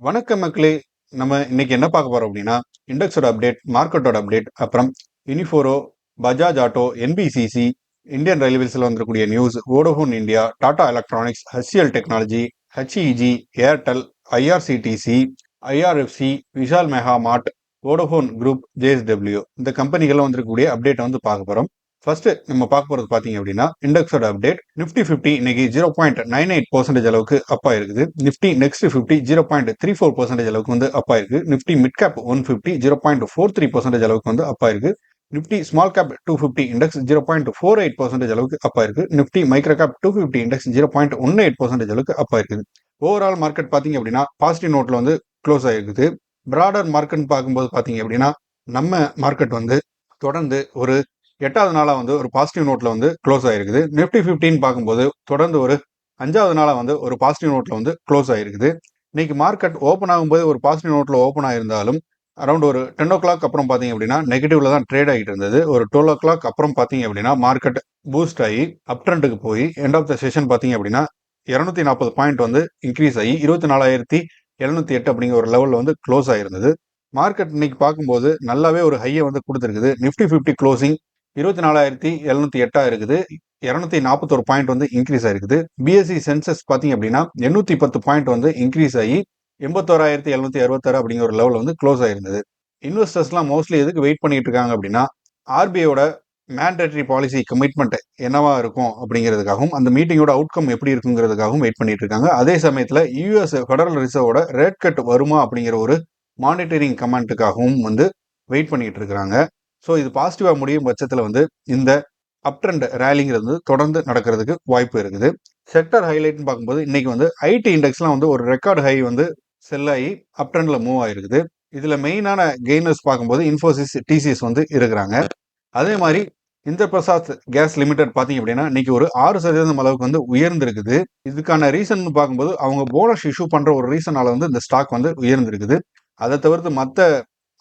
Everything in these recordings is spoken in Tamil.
வணக்கம் மக்களே. நம்ம இன்னைக்கு என்ன பார்க்க போறோம் அப்படின்னா இண்டெக்ஸோட அப்டேட் மார்க்கெட்டோட அப்டேட் அப்புறம் யூனிஃபோரோ பஜாஜ் ஆட்டோ என்பிசிசி இந்தியன் ரயில்வேஸில் வந்திருக்கக்கூடிய news Vodafone India Tata electronics HCL technology HEG Airtel IRCTC IRFC Vishal mega mart Vodafone group JSW இந்த கம்பெனிகள்லாம் வந்திருக்கக்கூடிய அப்டேட்டை வந்து பார்க்க போகிறோம் ஃபர்ஸ்ட் நம்ம பார்க்க போறது பாத்தீங்க அப்படின்னா இண்டெக்ஸோட அப்டேட் நிப்டி ஃபிஃப்டி இன்னைக்கு zero point nine eight percentage அளவுக்கு அப் இருக்குது Nifty next fifty zero point three four percentage அளவுக்கு வந்து அப் ஆயிருக்கு. Nifty mid cap one fifty zero point four three percentage அளவுக்கு வந்து அப் ஆயிருக்கு. Nifty small cap two fifty index zero point four eight percentage அளவுக்கு அப் ஆயிருக்கு. Nifty micro cap two fifty index zero point one eight percentage அளவுக்கு அப் இருக்குது ஓவரால் மார்க்கெட் பாத்தீங்க அப்படின்னா பாசிட்டிவ் நோட்ல வந்து க்ளோஸ் ஆயிருக்குது. பிராடர் மார்க்கெட் பார்க்கும்போது பாத்தீங்க அப்படின்னா நம்ம மார்க்கெட் வந்து தொடர்ந்து ஒரு எட்டாவது நாளாக வந்து ஒரு பாசிட்டிவ் நோட்டில் வந்து க்ளோஸ் ஆகிருக்குது நிஃப்டி ஃபிஃப்டின்னு பார்க்கும்போது தொடர்ந்து ஒரு அஞ்சாவது நாளாக வந்து ஒரு பாசிட்டிவ் நோட்டில் வந்து க்ளோஸ் ஆகிருக்குது இன்னைக்கு மார்க்கெட் ஓப்பன் ஆகும்போது ஒரு பாசிட்டிவ் நோட்டில் ஓப்பன் ஆயிருந்தாலும் அரௌண்ட் ஒரு டென் ஓ கிளாக் அப்புறம் பார்த்தீங்க அப்படின்னா நெகட்டிவ்ல தான் ட்ரேட் ஆகிட்டு இருந்தது. ஒரு டுவெல் ஓ கிளாக் அப்புறம் பார்த்தீங்க அப்படின்னா மார்க்கெட் பூஸ்ட் ஆகி அப் ட்ரெண்டுக்கு போய் எண்ட் ஆஃப் த செஷன் பார்த்தீங்க அப்படின்னா இரநூத்தி நாற்பது பாயிண்ட் வந்து இன்க்ரீஸ் ஆகி இருபத்தி நாலாயிரத்தி எழுநூத்தி எட்டு அப்படிங்கிற ஒரு லெவலில் வந்து க்ளோஸ் ஆயிருந்தது. மார்க்கெட் இன்னைக்கு பார்க்கும்போது நல்லாவே ஒரு ஹையை வந்து கொடுத்துருக்குது. நிஃப்டி ஃபிஃப்டி க்ளோசிங் இருபத்தி நாலாயிரத்தி எழுநூத்தி எட்டா இருக்குது. இரநூத்தி நாற்பத்தொரு பாயிண்ட் வந்து இன்க்ரீஸ் ஆயிருக்குது. பிஎஸ்சி சென்சஸ் பார்த்தீங்க அப்படின்னா எண்ணூத்தி பத்து பாயிண்ட் வந்து இன்க்ரீஸ் ஆகி எண்பத்தோராயிரத்தி எழுநூத்தி அறுபத்தாறு அப்படிங்கிற ஒரு லெவல் வந்து க்ளோஸ் ஆயிருந்தது. இன்வெஸ்டர்ஸ்லாம் மோஸ்ட்லி எதுக்கு வெயிட் பண்ணிட்டு இருக்காங்க அப்படின்னா ஆர்பிஐயோட மேண்டேட்டரி பாலிசி கமிட்மெண்ட் என்னவா இருக்கும் அப்படிங்கிறதுக்காகவும் அந்த மீட்டிங்கோட அவுட்கம் எப்படி இருக்குங்கிறதுக்காகவும் வெயிட் பண்ணிட்டு இருக்காங்க. அதே சமயத்தில் யூஎஸ் ஃபெடரல் ரிசர்வோட ரேட் கட் வருமா அப்படிங்கிற ஒரு மானிட்டரிங் கமெண்ட்டுக்காகவும் வந்து வெயிட் பண்ணிட்டு இருக்கிறாங்க. ஸோ இது பாசிட்டிவாக முடியும் பட்சத்தில் வந்து இந்த அப் ட்ரெண்ட் ரேலிங்கிறது வந்து தொடர்ந்து நடக்கிறதுக்கு வாய்ப்பு இருக்குது. செக்டர் ஹைலைட்னு பார்க்கும்போது இன்னைக்கு வந்து ஐடி இண்டெக்ஸ்லாம் வந்து ஒரு ரெக்கார்டு ஹை வந்து செல்லாகி அப் ட்ரெண்டில் மூவ் ஆகிருக்குது இதில் மெயினான கெய்னர்ஸ் பார்க்கும்போது இன்ஃபோசிஸ் டிசிஎஸ் வந்து இருக்கிறாங்க. அதே மாதிரி இந்த பிரசாத் கேஸ் லிமிடெட் பார்த்தீங்க அப்படின்னா இன்னைக்கு ஒரு ஆறு சதவீதம் அளவுக்கு வந்து உயர்ந்திருக்குது. இதுக்கான ரீசன் பார்க்கும்போது அவங்க போனஸ் இஷ்யூ பண்ணுற ஒரு ரீசனால வந்து இந்த ஸ்டாக் வந்து உயர்ந்திருக்குது. அதை தவிர்த்து மற்ற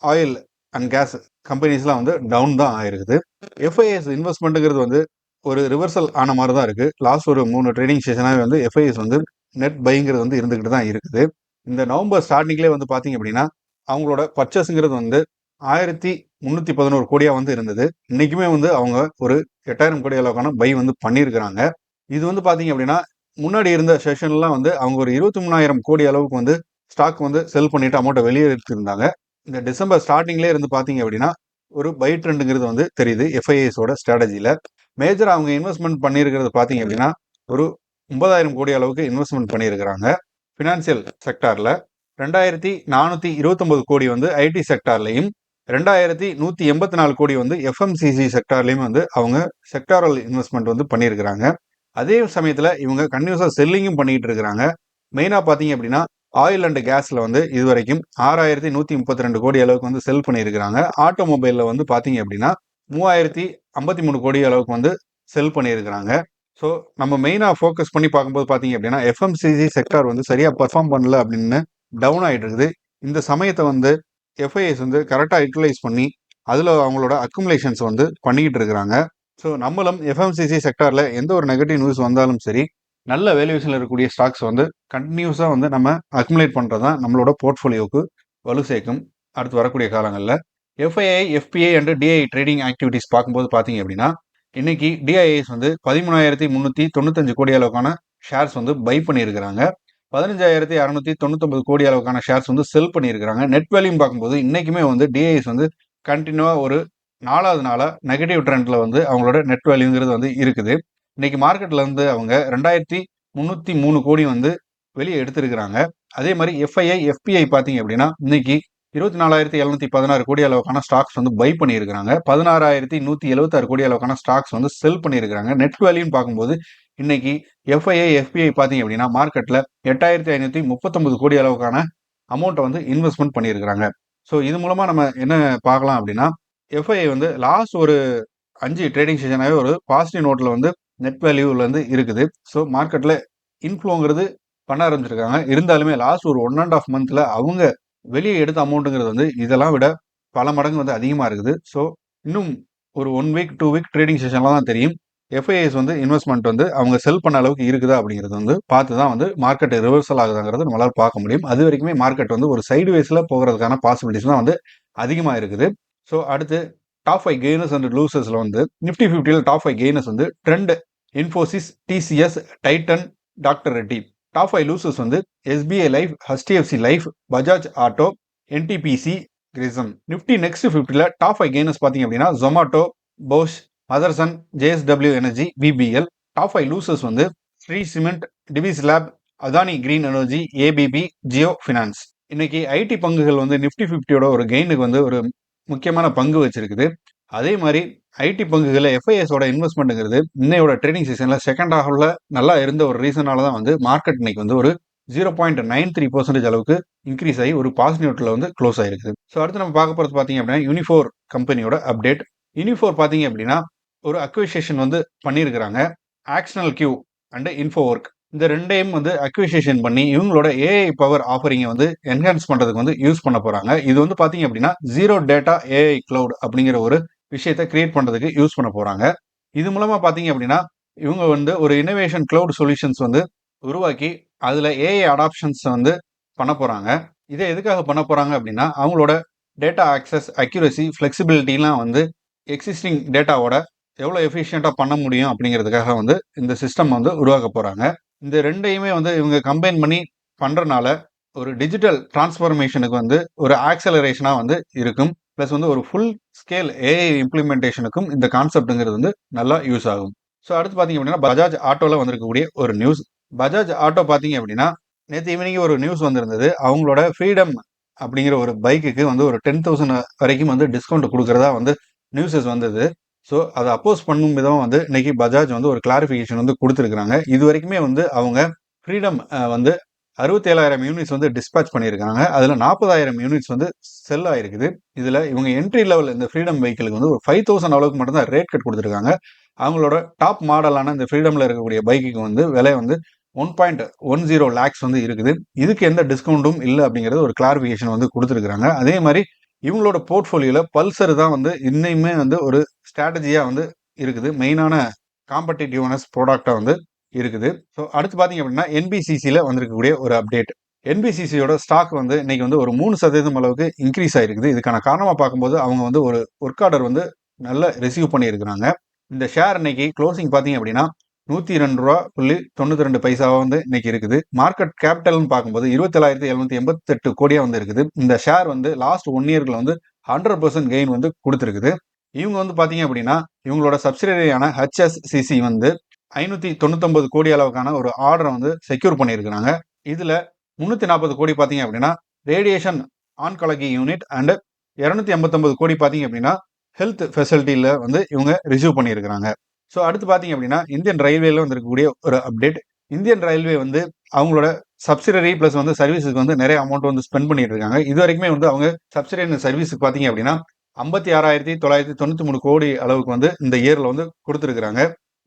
ஆயில் அண்ட் கேஸ் கம்பெனிஸ்லாம் வந்து டவுன் தான் ஆயிருக்குது. எஃப்ஐஎஸ் இன்வெஸ்ட்மெண்ட்டுங்கிறது வந்து ஒரு ரிவர்சல் ஆன மாதிரி தான் இருக்குது லாஸ்ட் ஒரு மூணு ட்ரேடிங் செஷனாகவே வந்து எஃப்ஐஎஸ் வந்து நெட் பைங்கிறது வந்து இருந்துக்கிட்டு தான் இருக்குது. இந்த நவம்பர் ஸ்டார்டிங்லேயே வந்து பார்த்தீங்க அப்படின்னா அவங்களோட பர்ச்சேஸுங்கிறது வந்து ஆயிரத்தி முந்நூற்றி பதினோரு கோடியாக வந்து இருந்தது. இன்றைக்குமே வந்து அவங்க ஒரு எட்டாயிரம் கோடி அளவுக்கான பை வந்து பண்ணியிருக்கிறாங்க இது வந்து பார்த்தீங்க அப்படின்னா முன்னாடி இருந்த செஷன்லாம் வந்து அவங்க ஒரு இருபத்தி மூணாயிரம் கோடி அளவுக்கு வந்து ஸ்டாக் வந்து செல் பண்ணிட்டு அமௌண்ட்டை வெளியே இந்த டிசம்பர் ஸ்டார்டிங்லேயே இருந்து பார்த்தீங்க அப்படின்னா ஒரு பை ட்ரெண்டுங்கிறது வந்து தெரியுது எஃப்ஐஎஸோட ஸ்ட்ராட்டஜியில் மேஜர் அவங்க இன்வெஸ்ட்மெண்ட் பண்ணியிருக்கிறது பார்த்தீங்க அப்படின்னா ஒரு ஒன்பதாயிரம் கோடி அளவுக்கு இன்வெஸ்ட்மெண்ட் பண்ணியிருக்கிறாங்க ஃபினான்சியல் செக்டாரில் ரெண்டாயிரத்தி நானூற்றி இருபத்தொம்பது கோடி வந்து ஐடி செக்டார்லையும் ரெண்டாயிரத்தி நூற்றி எண்பத்தி நாலு கோடி வந்து எஃப்எம்சிசி செக்டார்லேயும் வந்து அவங்க செக்டாரல் இன்வெஸ்ட்மெண்ட் வந்து பண்ணியிருக்கிறாங்க அதே சமயத்தில் இவங்க கன்யூஸாக செல்லிங்கும் பண்ணிக்கிட்டு இருக்கிறாங்க. மெயினாக பார்த்தீங்க அப்படின்னா ஆயில் அண்ட் கேஸில் வந்து இது வரைக்கும் ஆறாயிரத்தி நூற்றி முப்பத்தி ரெண்டு கோடி அளவுக்கு வந்து செல் பண்ணியிருக்கிறாங்க. ஆட்டோமொபைலில் வந்து பார்த்தீங்க அப்படின்னா மூவாயிரத்தி ஐம்பத்தி மூணு கோடி அளவுக்கு வந்து செல் பண்ணியிருக்கிறாங்க. ஸோ நம்ம மெயினாக ஃபோக்கஸ் பண்ணி பார்க்கும்போது பார்த்தீங்க அப்படின்னா எஃப்எம்சிசி செக்டார் வந்து சரியாக பர்ஃபார்ம் பண்ணல அப்படின்னு டவுன் ஆகிட்டு இருக்குது இந்த சமயத்தை வந்து எஃப்ஐஎஸ் வந்து கரெக்டாக யூட்டிலைஸ் பண்ணி அதில் அவங்களோட அக்குமுலேஷன்ஸ் வந்து பண்ணிக்கிட்டு இருக்கிறாங்க. ஸோ நம்மளும் எஃப்எம்சிசி செக்டாரில் எந்த ஒரு நெகட்டிவ் நியூஸ் வந்தாலும் சரி நல்ல வேல்யூஷனில் இருக்கக்கூடிய ஸ்டாக்ஸ் வந்து கண்டினியூஸாக வந்து நம்ம அக்குமுலேட் பண்ணுறது தான் நம்மளோட போர்ட்ஃபோலியோவுக்கு வலு சேர்க்கும். அடுத்து வரக்கூடிய காலங்களில் FII FII and DI trading activities பார்க்கும்போது பார்த்தீங்க அப்படின்னா இன்னைக்கு டிஐஎஸ் வந்து பதிமூணாயிரத்தி முந்நூற்றி தொண்ணூத்தஞ்சு கோடி அளவுக்கான ஷேர்ஸ் வந்து பை பண்ணியிருக்கிறாங்க. பதினஞ்சாயிரத்தி அறநூற்றி தொண்ணூத்தொம்பது கோடி அளவுக்கான ஷேர்ஸ் வந்து செல் பண்ணியிருக்கிறாங்க. நெட் வேல்யூ பார்க்கும்போது இன்றைக்குமே வந்து டிஐஎஸ் வந்து கண்டினியூவாக ஒரு நாலாவது நாளாக நெகட்டிவ் ட்ரெண்டில் வந்து அவங்களோட நெட் வேல்யூங்கிறது வந்து இருக்குது. இன்னைக்கு மார்க்கெட்ல இருந்து அவங்க ரெண்டாயிரத்தி முந்நூற்றி மூணு கோடி வந்து வெளியே எடுத்திருக்கிறாங்க. அதே மாதிரி எஃப்ஐஐ எஃபிஐ பார்த்தீங்க அப்படின்னா இன்னைக்கு இருபத்தி நாலாயிரத்தி எழுநூத்தி பதினாறு கோடி அளவுக்கான ஸ்டாக்ஸ் வந்து பை பண்ணியிருக்கிறாங்க. பதினாறாயிரத்தி நூற்றி எழுபத்தாறு கோடி அளவுக்கான ஸ்டாக்ஸ் வந்து செல் பண்ணியிருக்கிறாங்க. நெட் வேல்யூன்னு பார்க்கும்போது இன்னைக்கு எஃப்ஐஐ எஃபிஐ பார்த்தீங்க அப்படின்னா மார்க்கெட்டில் எட்டாயிரத்தி ஐநூற்றி முப்பத்தொம்பது கோடி அளவுக்கான அமௌண்ட்டை வந்து இன்வெஸ்ட்மெண்ட் பண்ணியிருக்கிறாங்க. ஸோ இது மூலமாக நம்ம என்ன பார்க்கலாம் அப்படின்னா எஃப்ஐஐ வந்து லாஸ்ட் ஒரு அஞ்சு ட்ரேடிங் செஷனாகவே ஒரு பாசிட்டிவ் நோட்டில் வந்து நெட் வேல்யூலேருந்து வந்து இருக்குது. ஸோ மார்க்கெட்டில் இன்ஃப்ளோங்கிறது பண்ண ஆரம்பிச்சிருக்காங்க. இருந்தாலுமே லாஸ்ட் ஒரு ஒன் அண்ட் ஆஃப் மந்த்தில் அவங்க வெளியே எடுத்த அமௌண்ட்டுங்கிறது வந்து இதெல்லாம் விட பல மடங்கு வந்து அதிகமாக இருக்குது. ஸோ இன்னும் ஒரு one week two week trading செஷன்லாம் தான் தெரியும். எஃப்ஐஎஸ் வந்து இன்வெஸ்ட்மெண்ட் வந்து அவங்க செல் பண்ண அளவுக்கு இருக்குதா அப்படிங்கிறது வந்து பார்த்து தான் வந்து மார்க்கெட் ரிவர்சல் ஆகுதாங்கிறது நம்மளால் பார்க்க முடியும். அது வரைக்குமே மார்க்கெட் வந்து ஒரு சைடு வேஸில் போகிறதுக்கான பாசிபிலிட்டிஸ் தான் வந்து அதிகமாக இருக்குது. ஸோ அடுத்து டாப் ஃபைவ் கெய்னர்ஸ் அண்ட் லூசஸில் வந்து நிஃப்டி ஃபிஃப்டியில் டாப் ஃபைவ் கெய்னர்ஸ் வந்து Trent Infosys TCS Titan doctor Reddy top five losers வந்து SBI life HDFC life Bajaj auto NTPC Grasim Nifty next ஃபிஃப்டியில் டாப் ஃபைவ் கெய்னர்ஸ் பார்த்தீங்க அப்படின்னா Zomato Bosch Motherson JSW energy BPL top five losers வந்து Shree cement Divis lab Adani green energy ABB Jio finance இன்னைக்கு ஐடி பங்குகள் வந்து நிஃப்டி ஃபிஃப்டியோட ஒரு கெயினுக்கு வந்து ஒரு முக்கியமான பங்கு வச்சிருக்குது. அதே மாதிரி ஐடி பங்குகளில் எஃப்ஐஎஸோட இன்வெஸ்ட்மெண்ட்டுங்கிறது இன்னையோட ட்ரேடிங் சீசனில் செகண்ட் ஹாஃபில் நல்லா இருந்த ஒரு ரீசனால தான் வந்து மார்க்கெட் இன்னைக்கு வந்து ஒரு zero point nine three percentage அளவுக்கு இன்க்ரீஸ் ஆகி ஒரு பாசிட்டிவ்ல வந்து க்ளோஸ் ஆயிருக்குது. ஸோ அடுத்து நம்ம பார்க்க போகிறது பார்த்தீங்க அப்படின்னா யூனிஃபோர் கம்பெனியோட அப்டேட் யூனிஃபோர் பார்த்தீங்க அப்படின்னா ஒரு அக்விசேஷன் வந்து பண்ணியிருக்கிறாங்க ஆக்ஷனல் கியூ அண்ட் இன்ஃபோ ஒர்க் இந்த ரெண்டையும் வந்து அக்விசேஷன் பண்ணி இவங்களோட ஏஐ பவர் ஆஃபரிங்கை வந்து என்ஹான்ஸ் பண்ணுறதுக்கு வந்து யூஸ் பண்ண போகிறாங்க இது வந்து பார்த்தீங்க அப்படின்னா ஜீரோ டேட்டா ஏஐ கிளவுட் அப்படிங்கிற ஒரு விஷயத்தை கிரியேட் பண்ணுறதுக்கு யூஸ் பண்ண போகிறாங்க இது மூலமாக பார்த்தீங்க அப்படின்னா இவங்க வந்து ஒரு இனோவேஷன் க்ளவுட் சொல்யூஷன்ஸ் வந்து உருவாக்கி அதில் ஏஐ அடாப்ஷன்ஸ் வந்து பண்ண போகிறாங்க இதை எதுக்காக பண்ண போகிறாங்க அப்படின்னா அவங்களோட டேட்டா ஆக்சஸ் அக்யூரசி ஃப்ளெக்சிபிலிட்டிலாம் வந்து எக்ஸிஸ்டிங் டேட்டாவோட எவ்வளோ எஃபிஷியண்ட்டாக பண்ண முடியும் அப்படிங்கிறதுக்காக வந்து இந்த சிஸ்டம் வந்து உருவாக்க போகிறாங்க இந்த ரெண்டையுமே வந்து இவங்க கம்பைன் பண்ணி பண்ணுறனால ஒரு டிஜிட்டல் டிரான்ஸ்ஃபர்மேஷனுக்கு வந்து ஒரு ஆக்சலரேஷனாக வந்து இருக்கும். ப்ளஸ் வந்து ஒரு ஃபுல் ஸ்கேல் ஏஐ இம்ப்ளிமெண்டேஷனுக்கும் இந்த கான்செப்ட்டுங்கிறது வந்து நல்லா யூஸ் ஆகும். ஸோ அடுத்து பார்த்தீங்க அப்படின்னா பஜாஜ் ஆட்டோவில் வந்திருக்கக்கூடிய ஒரு நியூஸ் பஜாஜ் ஆட்டோ பார்த்தீங்க அப்படின்னா நேற்று ஈவினிங் ஒரு நியூஸ் வந்திருந்தது. அவங்களோட ஃப்ரீடம் அப்படிங்கிற ஒரு பைக்குக்கு வந்து ஒரு டென் தௌசண்ட் வரைக்கும் வந்து டிஸ்கவுண்ட் கொடுக்குறதா வந்து நியூஸஸ் வந்தது. ஸோ அதை அப்போஸ் பண்ணும் விதமாக வந்து இன்னைக்கு பஜாஜ் வந்து ஒரு கிளாரிஃபிகேஷன் வந்து கொடுத்துருக்குறாங்க. இது வரைக்குமே வந்து அவங்க ஃப்ரீடம் வந்து அறுபத்தேழாயிரம் யூனிட்ஸ் வந்து டிஸ்பேச் பண்ணியிருக்காங்க. அதில் நாற்பதாயிரம் யூனிட்ஸ் வந்து செல் ஆயிருக்குது. இதில் இவங்க என்ட்ரி லெவல் இந்த ஃப்ரீடம் வெஹிக்கிளுக்கு வந்து ஒரு ஃபைவ் தௌசண்ட் அளவுக்கு மட்டும் தான் ரேட் கட் கொடுத்துருக்காங்க. அவங்களோட டாப் மாடலான இந்த ஃப்ரீடமில் இருக்கக்கூடிய பைக்குக்கு வந்து விலை வந்து one point one zero lakhs வந்து இருக்குது. இதுக்கு எந்த டிஸ்கவுண்ட்டும் இல்லை அப்படிங்கிறது ஒரு கிளாரிஃபிகேஷன் வந்து கொடுத்துருக்குறாங்க. அதே மாதிரி இவங்களோட போர்ட்ஃபோலியோவில் பல்சர் தான் வந்து இன்னையுமே வந்து ஒரு ஸ்ட்ராட்டஜியாக வந்து இருக்குது. மெயினான காம்படிட்டிவ்னஸ் ப்ராடக்டாக வந்து இருக்குது. ஸோ அடுத்து பார்த்தீங்க அப்படின்னா என்பிசிசியில் வந்திருக்கக்கூடிய ஒரு அப்டேட் என்பிசிசியோட ஸ்டாக் வந்து இன்னைக்கு வந்து ஒரு மூணு சதவீதம் அளவுக்கு இன்க்ரீஸ் ஆகிருக்குது இதுக்கான காரணமாக பார்க்கும்போது அவங்க வந்து ஒரு ஒர்க் ஆர்டர் வந்து நல்ல ரிசீவ் பண்ணியிருக்கிறாங்க. இந்த ஷேர் இன்னைக்கு க்ளோசிங் பார்த்தீங்க அப்படின்னா நூற்றி ரெண்டு ரூபா புள்ளி தொண்ணூற்றி ரெண்டு பைசாவாக வந்து இன்னைக்கு இருக்குது. மார்க்கெட் கேபிட்டல்னு பார்க்கும்போது இருபத்தேழாயிரத்தி எழுநூத்தி எண்பத்தெட்டு கோடியாக வந்து இருக்குது. இந்த ஷேர் வந்து லாஸ்ட் ஒன் இயர்க்கில் வந்து ஹண்ட்ரட் பர்சன்ட் கெயின் வந்து கொடுத்துருக்குது. இவங்க வந்து பார்த்தீங்க அப்படின்னா இவங்களோட சப்சிடரியான ஹெச்எஸ்சிசி வந்து ஐநூற்றி தொண்ணூத்தொம்பது கோடி அளவுக்கான ஒரு ஆர்டரை வந்து செக்யூர் பண்ணியிருக்கிறாங்க. இதில் முந்நூற்றி நாற்பது கோடி பார்த்தீங்க அப்படின்னா ரேடியேஷன் ஆன்காலஜி யூனிட் அண்டு இரநூத்தி ஐம்பத்தொம்பது கோடி பார்த்தீங்க அப்படின்னா ஹெல்த் ஃபெசிலிட்டியில் வந்து இவங்க ரிசீவ் பண்ணியிருக்கிறாங்க. ஸோ அடுத்து பார்த்தீங்க அப்படின்னா இந்தியன் ரயில்வேல வந்து இருக்கக்கூடிய ஒரு அப்டேட் இந்தியன் ரயில்வே வந்து அவங்களோட சப்சிடரி ப்ளஸ் வந்து சர்வீஸுக்கு வந்து நிறைய அமௌண்ட் வந்து ஸ்பெண்ட் பண்ணிட்டு இருக்காங்க இது வரைக்குமே வந்து அவங்க சப்சிடரி சர்வீஸுக்கு பார்த்தீங்க அப்படின்னா ஐம்பத்தி ஆறாயிரத்தி தொள்ளாயிரத்தி தொண்ணூற்றி மூணு கோடி அளவுக்கு வந்து இந்த இயரில் வந்து கொடுத்துருக்குறாங்க.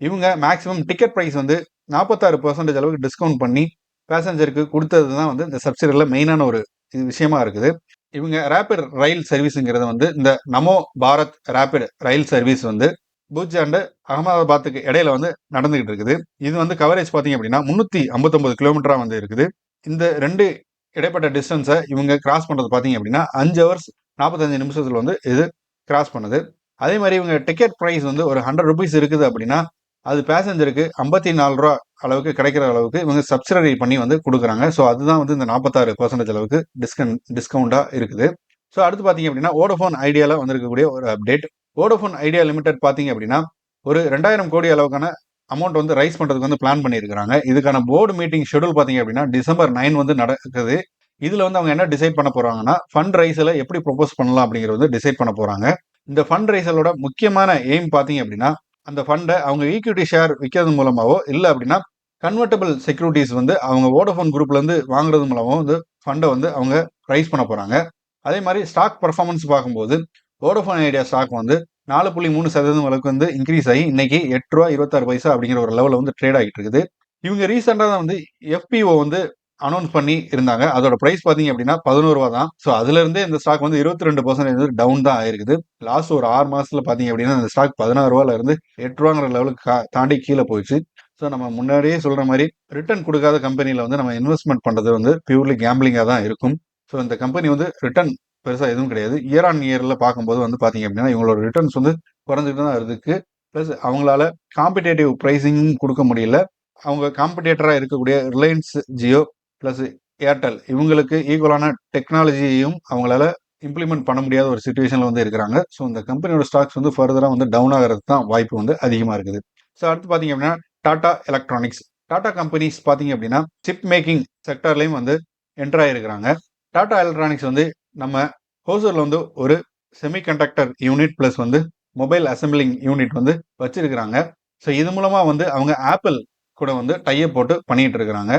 இவங்க மேக்ஸிமம் டிக்கெட் ப்ரைஸ் வந்து நாற்பத்தாறு பர்சன்டேஜ் அளவுக்கு டிஸ்கவுண்ட் பண்ணி பேசஞ்சருக்கு கொடுத்தது தான் வந்து இந்த சப்சிடியில் மெயினான ஒரு விஷயமா இருக்குது. இவங்க ரேபிட் ரயில் சர்வீஸுங்கிறது வந்து இந்த நமோ பாரத் ரேபிட் ரயில் சர்வீஸ் வந்து பூஜ் அண்டு அகமதாபாத்துக்கு இடையில வந்து நடந்துகிட்டு இருக்குது. இது வந்து கவரேஜ் பார்த்தீங்க அப்படின்னா முந்நூற்றி ஐம்பத்தொம்பது கிலோமீட்டரா வந்து இருக்குது. இந்த ரெண்டு இடைப்பட்ட டிஸ்டன்ஸை இவங்க கிராஸ் பண்ணுறது பார்த்தீங்க அப்படின்னா அஞ்சு ஹவர்ஸ் நாற்பத்தஞ்சு நிமிஷத்தில் வந்து இது கிராஸ் பண்ணுது. அதே மாதிரி இவங்க டிக்கெட் ப்ரைஸ் வந்து ஒரு ஹண்ட்ரட் ருபீஸ் இருக்குது அப்படின்னா அது பேசஞ்சருக்கு ஐம்பத்தி நாலு ரூபா அளவுக்கு கிடைக்கிற அளவுக்கு இவங்க சப்சிடரி பண்ணி வந்து கொடுக்குறாங்க. ஸோ அதுதான் வந்து இந்த நாற்பத்தாறு பர்சன்டேஜ் அளவுக்கு டிஸ்கவுண்ட் டிஸ்கவுண்ட்டாக இருக்குது. ஸோ அடுத்து பார்த்தீங்க அப்படின்னா ஓடோஃபோன் ஐடியாவில் வந்திருக்கக்கூடிய ஒரு அப்டேட் ஓடோஃபோன் ஐடியா லிமிடெட் பார்த்தீங்க அப்படின்னா ஒரு ரெண்டாயிரம் கோடி அளவுக்கான அமௌண்ட் வந்து ரைஸ் பண்ணுறதுக்கு வந்து பிளான் பண்ணியிருக்கிறாங்க. இதுக்கான போர்டு மீட்டிங் ஷெடியூல் பார்த்தீங்க அப்படின்னா டிசம்பர் நைன் வந்து நடக்குது. இதில் வந்து அவங்க என்ன டிசைட் பண்ண போகிறாங்கன்னா ஃபண்ட் ரைஸில் எப்படி ப்ரொபோஸ் பண்ணலாம் அப்படிங்கிறது வந்து டிசைட் பண்ண போகிறாங்க இந்த ஃபண்ட் ரைஸலோட முக்கியமான எய்ம் பார்த்தீங்க அப்படின்னா அந்த ஃபண்டை அவங்க ஈக்விட்டி ஷேர் விற்கிறது மூலமாகவோ இல்லை அப்படின்னா கன்வெர்டபிள் செக்யூரிட்டிஸ் வந்து அவங்க ஓடோஃபோன் குரூப்லேருந்து வாங்குறது மூலமாகவும் வந்து ஃபண்டை வந்து அவங்க ரைஸ் பண்ண போகிறாங்க அதே மாதிரி ஸ்டாக் பர்ஃபார்மன்ஸ் பார்க்கும்போது ஓடோஃபோன் ஐடியா ஸ்டாக் வந்து நாலு புள்ளி மூணு சதவீதம் அளவுக்கு வந்து இன்க்ரீஸ் ஆகி இன்னைக்கு எட்டு ரூபா இருபத்தாறு பைசா அப்படிங்கிற ஒரு லெவலில் வந்து ட்ரேட் ஆகிட்டு இருக்குது. இவங்க ரீசெண்டாக தான் வந்து எஃபிஓ வந்து அனௌன்ஸ் பண்ணி இருந்தாங்க. அதோட ப்ரைஸ் பார்த்தீங்க அப்படின்னா பதினோரு ரூபா தான். ஸோ அதுலருந்தே இந்த ஸ்டாக் வந்து இருபத்தி ரெண்டு பர்சன்டேஜ் வந்து டவுன் தான் ஆயிருக்குது. லாஸ்ட் ஒரு ஆறு மாதத்தில் பார்த்தீங்க அப்படின்னா இந்த ஸ்டாக் பதினாறு ரூபால இருந்து எட்டு ரூபாங்கிற லெவலுக்கு தாண்டி கீழே போயிடுச்சு. ஸோ நம்ம முன்னாடியே சொல்கிற மாதிரி ரிட்டர்ன் கொடுக்காத கம்பெனியில் வந்து நம்ம இன்வெஸ்ட்மெண்ட் பண்ணுறது வந்து பியூர்லி கேம்பிளிங்காக தான் இருக்கும். ஸோ இந்த கம்பெனி வந்து ரிட்டர்ன் பெருசாக எதுவும் கிடையாது. இயர் ஆன் இயரில் பார்க்கும்போது வந்து பார்த்தீங்க அப்படின்னா இவங்களோட ரிட்டர்ன்ஸ் வந்து குறைஞ்சிட்டு தான் இருக்கு. ப்ளஸ் அவங்களால காம்படேட்டிவ் ப்ரைஸிங்கும் கொடுக்க முடியல. அவங்க காம்படேட்டராக இருக்கக்கூடிய ரிலையன்ஸ் ஜியோ ப்ளஸ் ஏர்டெல் இவங்களுக்கு ஈக்குவலான டெக்னாலஜியையும் அவங்களால இம்ப்ளிமெண்ட் பண்ண முடியாத ஒரு சுச்சுவேஷனில் வந்து இருக்கிறாங்க. ஸோ இந்த கம்பெனியோட ஸ்டாக்ஸ் வந்து ஃபர்தராக வந்து டவுன் ஆகிறது தான் வாய்ப்பு வந்து அதிகமாக இருக்குது. ஸோ அடுத்து பார்த்தீங்க அப்படின்னா டாடா எலக்ட்ரானிக்ஸ் டாடா கம்பெனிஸ் பார்த்தீங்க அப்படின்னா சிப் மேக்கிங் செக்டர்லயும் வந்து என்ட்ராயிருக்கிறாங்க டாடா எலக்ட்ரானிக்ஸ் வந்து நம்ம ஹோசூரில் வந்து ஒரு செமிகண்டக்டர் யூனிட் ப்ளஸ் வந்து மொபைல் அசம்பிளிங் யூனிட் வந்து வச்சிருக்கிறாங்க. ஸோ இது மூலமாக வந்து அவங்க ஆப்பிள் கூட வந்து டைப் போட்டு பண்ணிகிட்டு இருக்கிறாங்க.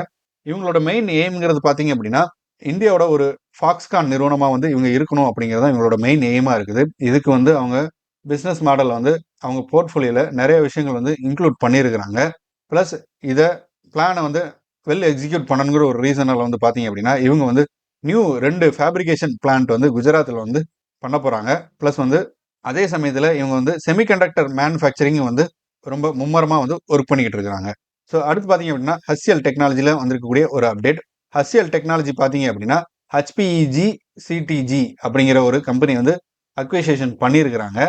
இவங்களோட மெயின் எய்ம்ங்கிறது பார்த்தீங்க அப்படின்னா இந்தியாவோட ஒரு ஃபாக்ஸ்கான் நிறுவனமாக வந்து இவங்க இருக்கணும் அப்படிங்கிறது தான் இவங்களோட மெயின் எய்மாக இருக்குது. இதுக்கு வந்து அவங்க பிஸ்னஸ் மாடல் வந்து அவங்க போர்ட்ஃபோலியோல நிறைய விஷயங்கள் வந்து இன்க்ளூட் பண்ணியிருக்கிறாங்க. ப்ளஸ் இதை பிளானை வந்து வெல் எக்ஸிக்யூட் பண்ணணுங்கிற ஒரு ரீசனால் வந்து பார்த்தீங்க அப்படின்னா இவங்க வந்து நியூ ரெண்டு ஃபேப்ரிகேஷன் பிளான்ட் வந்து குஜராத்தில் வந்து பண்ண போகிறாங்க ப்ளஸ் வந்து அதே சமயத்தில் இவங்க வந்து செமிகண்டக்டர் மேனுஃபேக்சரிங் வந்து ரொம்ப மும்மரமாக வந்து ஒர்க் பண்ணிக்கிட்டு இருக்கிறாங்க. ஸோ அடுத்து பார்த்தீங்க அப்படின்னா ஹச்சிஎல் டெக்னாலஜியில் வந்திருக்கக்கூடிய ஒரு அப்டேட் ஹச்சிஎல் டெக்னாலஜி பார்த்தீங்க அப்படின்னா ஹச்பிஇஜி சிடிஜி அப்படிங்கிற ஒரு கம்பெனி வந்து அக்வேசியேஷன் பண்ணியிருக்கிறாங்க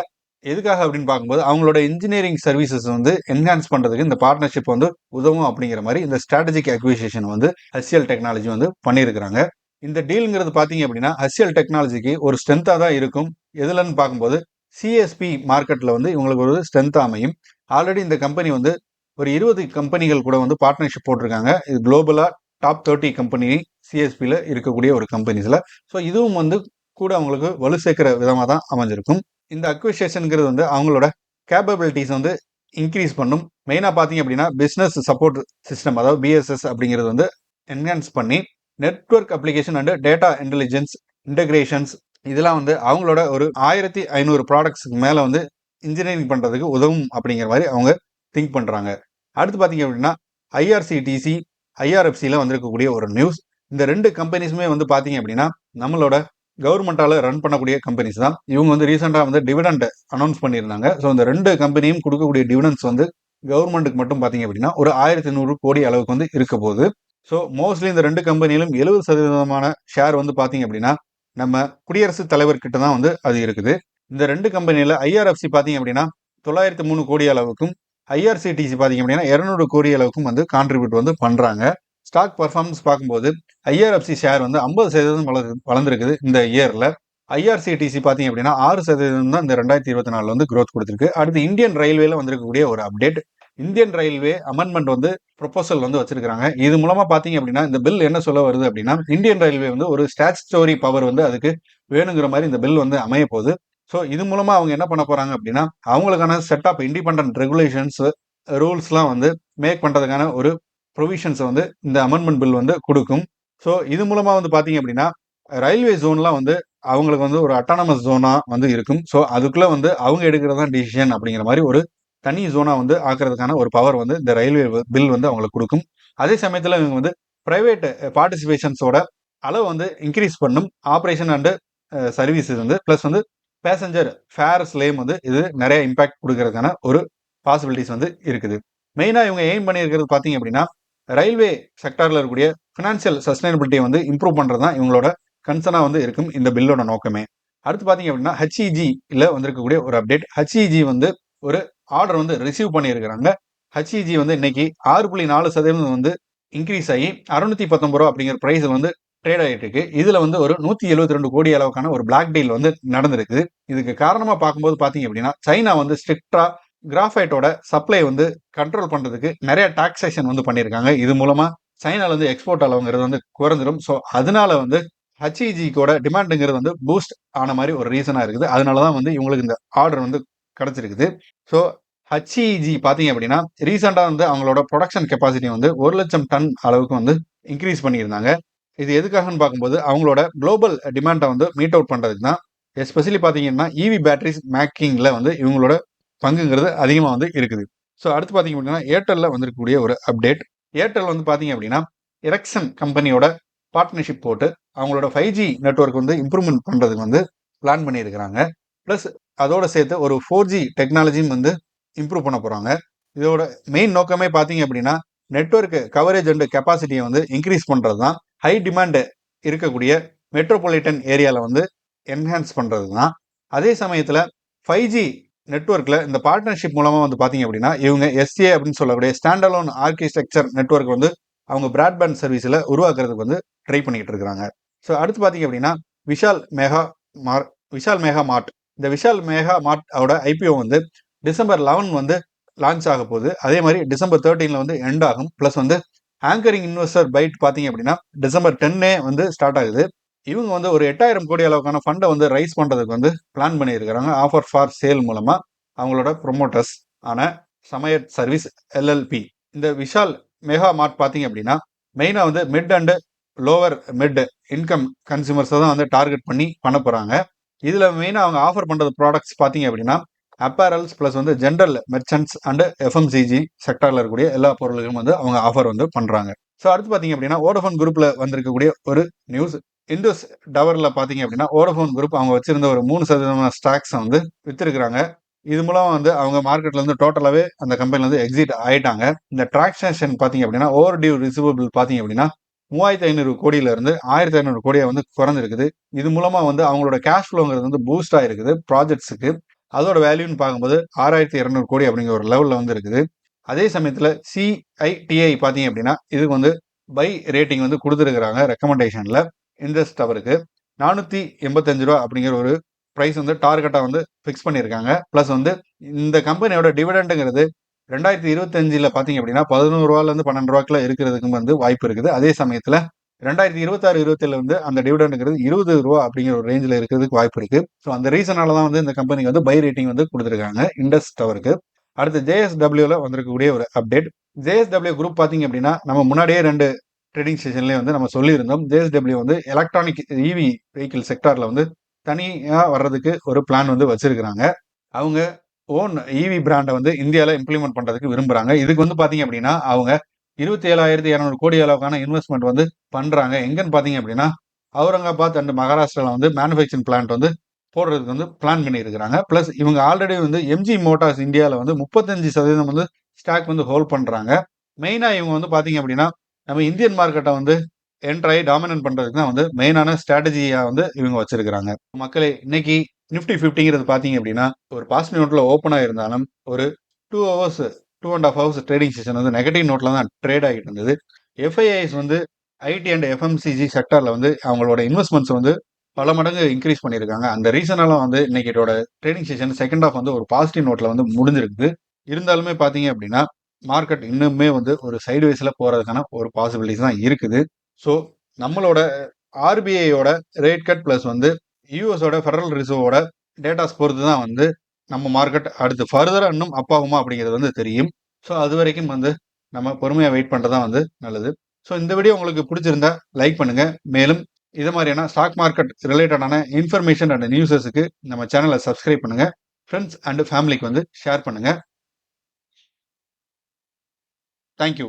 எதுக்காக அப்படின்னு பார்க்கும்போது அவங்களோட இன்ஜினியரிங் சர்வீசஸ் வந்து என்ஹான்ஸ் பண்ணுறதுக்கு இந்த பார்ட்னர்ஷிப் வந்து உதவும் அப்படிங்கிற மாதிரி இந்த ஸ்ட்ராட்டஜிக் அக்விசேஷன் வந்து ஹச்சிஎல் டெக்னாலஜி வந்து பண்ணியிருக்கிறாங்க இந்த டீலுங்கிறது பார்த்தீங்க அப்படின்னா ஹச்சிஎல் டெக்னாலஜிக்கு ஒரு ஸ்ட்ரென்த்தாக தான் இருக்கும். எதுலன்னு பார்க்கும்போது சிஎஸ்பி மார்க்கெட்டில் வந்து இவங்களுக்கு ஒரு ஸ்ட்ரென்த் அமையும். ஆல்ரெடி இந்த கம்பெனி வந்து ஒரு இருபது கம்பெனிகள் கூட வந்து பார்ட்னர்ஷிப் போட்டிருக்காங்க. இது குளோபலாக டாப் தேர்ட்டி கம்பெனி சிஎஸ்பியில் இருக்கக்கூடிய ஒரு கம்பெனிஸில் ஸோ இதுவும் வந்து கூட அவங்களுக்கு வலு சேர்க்கிற விதமாக தான் அமைஞ்சிருக்கும். இந்த அக்விசேஷனுங்கிறது வந்து அவங்களோட கேப்பபிலிட்டிஸ் வந்து இன்க்ரீஸ் பண்ணும். மெயினாக பார்த்தீங்க அப்படின்னா பிஸ்னஸ் சப்போர்ட் சிஸ்டம் அதாவது பிஎஸ்எஸ் அப்படிங்கிறது வந்து என்ஹான்ஸ் பண்ணி network application and data intelligence integrations இதெல்லாம் வந்து அவங்களோட ஒரு ஆயிரத்தி ஐநூறு ப்ராடக்ட்ஸ்க்கு மேலே வந்து இன்ஜினியரிங் பண்ணுறதுக்கு உதவும் அப்படிங்கிற மாதிரி அவங்க திங்க் பண்ணுறாங்க அடுத்து பார்த்தீங்க அப்படின்னா ஐஆர்சிடிசி ஐஆர்எஃப்சியில் வந்திருக்கக்கூடிய ஒரு நியூஸ் இந்த ரெண்டு கம்பெனிஸுமே வந்து பார்த்தீங்க அப்படின்னா நம்மளோட கவர்மெண்ட்டால் ரன் பண்ணக்கூடிய கம்பெனிஸ் தான். இவங்க வந்து ரீசெண்டாக வந்து டிவிடண்ட் அனௌன்ஸ் பண்ணியிருந்தாங்க. ஸோ இந்த ரெண்டு கம்பெனியும் கொடுக்கக்கூடிய டிவிடன்ஸ் வந்து கவர்மெண்ட்டுக்கு மட்டும் பார்த்தீங்க அப்படின்னா ஒரு ஆயிரத்தி நூறு கோடி அளவுக்கு வந்து இருக்க போகுது. ஸோ மோஸ்ட்லி இந்த ரெண்டு கம்பெனியிலும் எழுபது சதவீதமான ஷேர் வந்து பார்த்தீங்க அப்படின்னா நம்ம குடியரசுத் தலைவர்கிட்ட தான் வந்து அது இருக்குது. இந்த ரெண்டு கம்பெனியில் ஐஆர்எஃப்சி பார்த்தீங்க அப்படின்னா தொள்ளாயிரத்தி மூணு கோடி அளவுக்கும் ஐஆர்சிடிசி பார்த்தீங்க அப்படின்னா இரநூறு கோடி அளவுக்கும் வந்து கான்ட்ரிபியூட் வந்து பண்ணுறாங்க ஸ்டாக் பர்ஃபார்மன்ஸ் பார்க்கும்போது ஐஆர்எஃப்சி ஷேர் வந்து ஐம்பது சதவீதம் வளர் வளர்ந்துருக்குது இந்த இயரில் ஐஆர்சிடிசி பார்த்தீங்க அப்படின்னா ஆறு சதவீதம் தான் இந்த ரெண்டாயிரத்தி இருபத்தி நாலில் வந்து க்ரோத் கொடுத்துருக்கு. அடுத்து இந்தியன் ரயில்வேல வந்திருக்கக்கூடிய ஒரு அப்டேட் இந்தியன் ரயில்வே அமெண்ட்மெண்ட் வந்து ப்ரொபோசல் வந்து வச்சிருக்காங்க இது மூலமா பாத்தீங்க அப்படின்னா இந்த பில் என்ன சொல்ல வருது அப்படின்னா இந்தியன் ரயில்வே வந்து ஒரு ஸ்டாச்சுட்டோரி பவர் வந்து அதுக்கு வேணுங்கிற மாதிரி இந்த பில் வந்து அமைய போகுது ஸோ இது மூலமாக அவங்க என்ன பண்ண போகிறாங்க அப்படின்னா அவங்களுக்கான செட் ஆஃப் இண்டிபெண்ட் ரெகுலேஷன்ஸ் ரூல்ஸ்லாம் வந்து மேக் பண்ணுறதுக்கான ஒரு ப்ரொவிஷன்ஸை வந்து இந்த அமெண்ட்மெண்ட் பில் வந்து கொடுக்கும். ஸோ இது மூலமாக வந்து பார்த்தீங்க அப்படின்னா ரயில்வே ஜோன்லாம் வந்து அவங்களுக்கு வந்து ஒரு அட்டானமஸ் ஜோனாக வந்து இருக்கும். ஸோ அதுக்குள்ளே வந்து அவங்க எடுக்கிறதா டிசிஷன் அப்படிங்கிற மாதிரி ஒரு தனி ஜோனாக வந்து ஆக்குறதுக்கான ஒரு பவர் வந்து இந்த ரயில்வே பில் வந்து அவங்களுக்கு கொடுக்கும். அதே சமயத்தில் இவங்க வந்து ப்ரைவேட் பார்ட்டிசிபேஷன்ஸோட அளவு வந்து இன்க்ரீஸ் பண்ணும். ஆப்ரேஷன் அண்டு சர்வீசஸ் வந்து ப்ளஸ் வந்து பேசஞ்சர் ஃபேர்ஸ்லேயும் வந்து இது நிறைய இம்பாக்ட் கொடுக்கறதுக்கான ஒரு பாசிபிலிட்டிஸ் வந்து இருக்குது. மெயினாக இவங்க எய்ம் பண்ணியிருக்கிறது பார்த்தீங்க அப்படின்னா ரயில்வே செக்டாரில் இருக்கக்கூடிய ஃபினான்ஷியல் சஸ்டைனபிலிட்டியை வந்து இம்ப்ரூவ் பண்ணுறது தான் இவங்களோட கன்சர்னாக வந்து இருக்கும் இந்த பில்லோட நோக்கமே. அடுத்து பார்த்தீங்க அப்படின்னா ஹச்இஜி இல்லை வந்திருக்கக்கூடிய ஒரு அப்டேட் ஹச்இஜி வந்து ஒரு ஆர்டர் வந்து ரிசீவ் பண்ணியிருக்கிறாங்க. ஹச்இஜி வந்து இன்னைக்கு ஆறு புள்ளி நாலு சதவீதம் வந்து இன்க்ரீஸ் ஆகி அறுநூத்தி பத்தொன்பது ரூபா அப்படிங்கிற பிரைஸ் வந்து ட்ரேட் ஆகிட்டு இருக்கு. இதுல வந்து ஒரு நூத்தி எழுபத்தி ரெண்டு கோடி அளவுக்கான ஒரு பிளாக் டீல் வந்து நடந்திருக்கு இதுக்கு காரணமா பார்க்கும்போது பாத்தீங்க அப்படின்னா சைனா வந்து ஸ்ட்ரிக்டா கிராஃபைட்டோட சப்ளை வந்து கண்ட்ரோல் பண்றதுக்கு நிறைய டாக்ஸேஷன் வந்து பண்ணியிருக்காங்க. இது மூலமா சைனால வந்து எக்ஸ்போர்ட் அளவுங்கிறது வந்து குறைஞ்சிரும். ஸோ அதனால வந்து ஹச்இஜிக்கோட டிமாண்டுங்கிறது வந்து பூஸ்ட் ஆன மாதிரி ஒரு ரீசனாக இருக்குது. அதனால தான் வந்து இவங்களுக்கு இந்த ஆர்டர் வந்து கிடச்சிருக்குது. ஸோ ஹச்இஜி பார்த்தீங்க அப்படின்னா ரீசெண்டாக வந்து அவங்களோட ப்ரொடக்ஷன் கெப்பாசிட்டி வந்து ஒரு லட்சம் டன் அளவுக்கு வந்து இன்க்ரீஸ் பண்ணியிருந்தாங்க. இது எதுக்காகன்னு பார்க்கும்போது அவங்களோட குளோபல் டிமாண்டை வந்து மீட் அவுட் பண்ணுறதுக்கு தான். எஸ்பெஷலி பார்த்தீங்கன்னா இவி பேட்டரிஸ் மேக்கிங்கில் வந்து இவங்களோட பங்குங்கிறது அதிகமாக வந்து இருக்குது. ஸோ அடுத்து பார்த்தீங்க அப்படின்னா ஏர்டெல்ல வந்திருக்கக்கூடிய ஒரு அப்டேட் ஏர்டெல் வந்து பார்த்தீங்க அப்படின்னா எரெக்சன் கம்பெனியோட பார்ட்னர்ஷிப் போட்டு அவங்களோட ஃபைவ் ஜி நெட்ஒர்க் வந்து இம்ப்ரூவ்மெண்ட் பண்ணுறதுக்கு வந்து பிளான் பண்ணியிருக்கிறாங்க. ப்ளஸ் அதோட சேர்த்து ஒரு ஃபோர் ஜி டெக்னாலஜியும் வந்து இம்ப்ரூவ் பண்ண போகிறாங்க இதோட மெயின் நோக்கமே பார்த்தீங்க அப்படின்னா நெட்ஒர்க் கவரேஜ் அண்ட் கெப்பாசிட்டியை வந்து இன்க்ரீஸ் பண்ணுறது தான் ஹை டிமாண்டு இருக்கக்கூடிய மெட்ரோபாலிட்டன் ஏரியாவில் வந்து என்ஹான்ஸ் பண்ணுறது தான் அதே சமயத்தில் ஃபைவ் ஜி நெட்ஒர்க்கில் இந்த பார்ட்னர்ஷிப் மூலமாக வந்து பார்த்தீங்க அப்படின்னா இவங்க எஸ்ஏ அப்படின்னு சொல்லக்கூடிய ஸ்டாண்டலோன் ஆர்கிடெக்சர் நெட்ஒர்க் வந்து அவங்க பிராட்பேண்ட் சர்வீஸில் உருவாக்குறதுக்கு வந்து ட்ரை பண்ணிக்கிட்டு இருக்கிறாங்க. ஸோ அடுத்து பார்த்தீங்க அப்படின்னா விஷால் மேகா மார் விஷால் மேகா மார்ட். இந்த விஷால் மேகா மார்ட் ஐபிஓ வந்து டிசம்பர் லெவன் வந்து லான்ச் ஆக போகுது அதே மாதிரி டிசம்பர் தேர்ட்டீனில் வந்து எண்ட் ஆகும். ப்ளஸ் வந்து ஆங்கரிங் இன்வெஸ்டர் பைட் பார்த்தீங்க அப்படின்னா டிசம்பர் டென்னே வந்து ஸ்டார்ட் ஆகுது. இவங்க வந்து ஒரு எட்டாயிரம் கோடி அளவுக்கான ஃபண்டை வந்து ரைஸ் பண்ணுறதுக்கு வந்து பிளான் பண்ணியிருக்கிறாங்க. ஆஃபர் ஃபார் சேல் மூலமாக அவங்களோட ப்ரொமோட்டர்ஸ் ஆன சமையல் சர்வீஸ் எல்எல்பி இந்த விஷால் மெகா மார்ட் பார்த்தீங்க அப்படின்னா மெயினாக வந்து mid and lower mid income கன்சியூமர்ஸை தான் வந்து டார்கெட் பண்ணி பண்ண போகிறாங்க இதில் மெயினாக அவங்க ஆஃபர் பண்ணுறது ப்ராடக்ட்ஸ் பார்த்தீங்க அப்படின்னா அப்பேரல்ஸ் ப்ளஸ் வந்து ஜென்ரல் மெர்ச்சன்ட்ஸ் அண்ட் எஃப்எம்சிஜி செக்டரில் இருக்கக்கூடிய எல்லா பொருள்களும் வந்து அவங்க ஆஃபர் வந்து பண்ணுறாங்க ஸோ அடுத்து பார்த்தீங்க அப்படின்னா ஓடோஃபோன் குரூப்பில் வந்திருக்கக்கூடிய ஒரு நியூஸ் இண்டோஸ் டவரில் பார்த்தீங்க அப்படின்னா ஓடோஃபோன் குரூப் அவங்க வச்சிருந்த ஒரு மூணு சதவீதமான ஸ்டாக்ஸை வந்து விற்றுருக்குறாங்க இது மூலம் வந்து அவங்க மார்க்கெட்லேருந்து டோட்டலாகவே அந்த கம்பெனிலேருந்து வந்து எக்ஸிட் ஆயிட்டாங்க. இந்த டிரான்சாக்ஷன் பார்த்தீங்க அப்படின்னா ஓவர் டியூ ரிசீவபிள் பார்த்தீங்க அப்படின்னா மூவாயிரத்தி ஐநூறு கோடியில இருந்து ஆயிரத்தி ஐநூறு கோடியை வந்து குறைஞ்சிருக்குது. இது மூலமாக வந்து அவங்களோட கேஷ் ஃப்ளோங்கிறது வந்து பூஸ்ட் ஆகிருக்குது ப்ராஜெக்ட்ஸுக்கு அதோட வேல்யூன்னு பார்க்கும்போது ஆறாயிரத்தி இரநூறு கோடி அப்படிங்கிற ஒரு லெவலில் வந்து இருக்குது அதே சமயத்தில் சிஐடிஐ பார்த்தீங்க அப்படின்னா இதுக்கு வந்து பை ரேட்டிங் வந்து கொடுத்துருக்குறாங்க ரெக்கமெண்டேஷனில் இன்ட்ரெஸ்ட் அவருக்கு. நானூற்றி எண்பத்தஞ்சு ரூபா அப்படிங்கிற ஒரு ப்ரைஸ் வந்து டார்கெட்டாக வந்து ஃபிக்ஸ் பண்ணியிருக்காங்க. ப்ளஸ் வந்து இந்த கம்பெனியோட டிவிடெண்டுங்கிறது ரெண்டாயிரத்தி இருபத்தஞ்சில் பார்த்தீங்க அப்படின்னா பதினோரு ரூபாலேருந்து பன்னெண்டு ரூபாய்க்குள்ள இருக்கிறதுக்கு வந்து வாய்ப்பு இருக்குது. அதே சமயத்தில் ரெண்டாயிரத்தி இருபத்தாறு இருபத்தில வந்து அந்த டிவிடெண்டுங்கிறது இருபது ரூபா அப்படிங்கிற ஒரு ரேஞ்சில் இருக்கிறதுக்கு வாய்ப்பு இருக்கு. ஸோ அந்த ரீசனால தான் வந்து இந்த கம்பெனிக்கு வந்து பை ரேட்டிங் வந்து கொடுத்துருக்காங்க இண்டஸ் டவருக்கு அடுத்து ஜேஎஸ்டபிள்யூல வந்திருக்கக்கூடிய ஒரு அப்டேட் ஜேஎஸ்டபிள்யூ குரூப் பார்த்தீங்க அப்படின்னா நம்ம முன்னாடியே ரெண்டு ட்ரேடிங் ஸ்டேஷன்லேயே வந்து நம்ம சொல்லியிருந்தோம். ஜேஎஸ்டபிள்யூ வந்து எலக்ட்ரானிக் இவி வெஹிக்கிள் செக்டாரில் வந்து தனியாக வர்றதுக்கு ஒரு பிளான் வந்து வச்சிருக்கிறாங்க. அவங்க ஓன் இவி பிராண்டை வந்து இந்தியாவில் இம்ப்ளிமெண்ட் பண்ணுறதுக்கு விரும்புகிறாங்க இதுக்கு வந்து பார்த்தீங்க அப்படின்னா அவங்க இருபத்தி ஏழாயிரத்தி இரநூறு கோடி அளவுக்கான இன்வெஸ்ட்மெண்ட் வந்து பண்ணுறாங்க எங்கன்னு பார்த்தீங்க அப்படின்னா அவுரங்காபாத் அண்ட் மகாராஷ்டிராவில் வந்து மேனுஃபேக்சரிங் பிளான்ட் வந்து போடுறதுக்கு வந்து பிளான் பண்ணியிருக்கிறாங்க. ப்ளஸ் இவங்க ஆல்ரெடி வந்து எம்ஜி மோட்டார்ஸ் இந்தியாவில் வந்து முப்பத்தஞ்சு சதவீதம் வந்து ஸ்டாக் வந்து ஹோல்ட் பண்ணுறாங்க மெயினாக இவங்க வந்து பார்த்தீங்க அப்படின்னா நம்ம இந்தியன் மார்க்கெட்டை வந்து என்ட்ராயி டாமினன்ட் பண்ணுறதுக்கு தான் வந்து மெயினான ஸ்ட்ராட்டஜியாக வந்து இவங்க வச்சுருக்கிறாங்க. மக்களை இன்னைக்கு நிஃப்டி ஃபிஃப்டிங்கிறது பார்த்தீங்க அப்படின்னா ஒரு பாசிட்டிவ் நோட்டில் ஓப்பனாக இருந்தாலும் ஒரு two hours two and half hours trading session வந்து நெகட்டிவ் நோட்டில் தான் ட்ரேட் ஆகிட்டு இருந்தது. எஃப்ஐஐஸ் வந்து ஐடி அண்ட் எஃப்எம்சிஜி செக்டரில் வந்து அவங்களோட இன்வெஸ்ட்மெண்ட்ஸ் வந்து பல மடங்கு இன்க்ரீஸ் பண்ணியிருக்காங்க. அந்த ரீசனெல்லாம் வந்து இன்னைக்கு இதோட ட்ரேடிங் செஷன் செகண்ட் ஆஃப் வந்து ஒரு பாசிட்டிவ் நோட்டில் வந்து முடிஞ்சிருக்கு இருந்தாலுமே பார்த்தீங்க அப்படின்னா மார்க்கெட் இன்னுமே வந்து ஒரு சைடு வைஸில் போகிறதுக்கான ஒரு பாசிபிலிட்டிஸ் தான் இருக்குது. ஸோ நம்மளோட ஆர்பிஐயோட ரேட் கட் ப்ளஸ் வந்து யூஎஸோட ஃபெடரல் ரிசர்வோட டேட்டாஸ் பொறுத்து தான் வந்து நம்ம மார்க்கெட் அடுத்து ஃபர்தராக இன்னும் அப்பாகுமா அப்படிங்கிறது வந்து தெரியும். ஸோ அது வரைக்கும் வந்து நம்ம பொறுமையாக வெயிட் பண்ணுறது தான் வந்து நல்லது. ஸோ இந்த வீடியோ உங்களுக்கு பிடிச்சிருந்தா லைக் பண்ணுங்கள் மேலும் இது மாதிரியான ஸ்டாக் மார்க்கெட் ரிலேட்டடான இன்ஃபர்மேஷன் அண்ட் நியூஸஸுக்கு நம்ம சேனலை சப்ஸ்கிரைப் பண்ணுங்கள் ஃப்ரெண்ட்ஸ் அண்ட் ஃபேமிலிக்கு வந்து ஷேர் பண்ணுங்கள் தேங்க்யூ